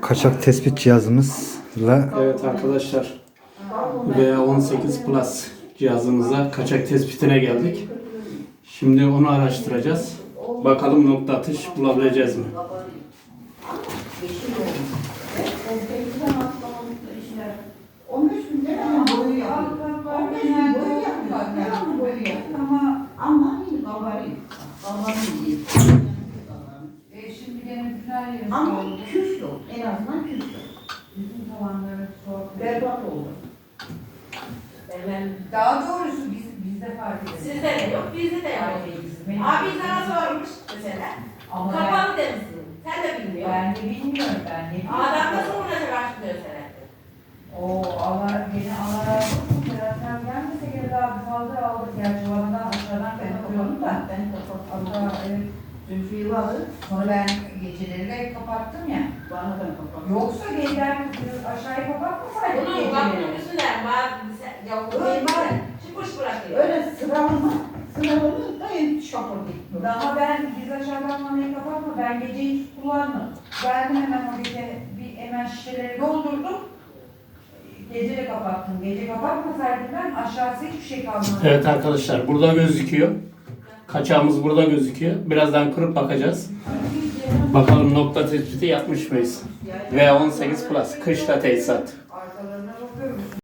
kaçak tespit cihazımızla Evet arkadaşlar. V18 Plus cihazımıza kaçak tespitine geldik. Şimdi onu araştıracağız. Bakalım nokta atış bulabileceğiz mi? boyu yapıyor. 15 gün boyu yapıyor. Devamlı boyu yapıyor ama ama oldu. küs yok. En azından küs yok. Bizim tavanları soğuk. Berbat oldu. Hemen Daha doğrusu biz, bizde fark ediyor. sizde de yok, bizde de yok. Abi sana sormuş mesela. Ama ben, Kapalı demişsin. Sen de bilmiyorsun. ben de bilmiyorum ben de bilmiyorum. Adam nasıl uğraşa başlıyor sana? O Allah beni Allah razı olsun. Beratlar gelmese gene daha bir fazla aldık. Gerçi o aradan aşağıdan ben bakıyorum da. Ben kapattım. Allah evet. Zülfü'yü alır. Sonra ben geceleri kapattım ya. Bana da kapattım. Yoksa geceler aşağıyı kapatmasaydık Bunun geceleri. kapının üstünden bazı yok Öyle var. çıkmış bırakıyor. Öyle sıralama. Sıralama da şapır gitmiyor. Daha ben biz aşağıdan manayı kapatma. Ben gece hiç kullanmadım. Verdim hemen o gece bir hemen şişeleri doldurdum. Gece de kapattım. Gece kapatmasaydım ben aşağısı hiçbir şey kalmadı. Evet arkadaşlar burada gözüküyor. Kaçağımız burada gözüküyor. Birazdan kırıp bakacağız. Bakalım nokta tespiti yapmış mıyız? V18 Plus kışla tesisat.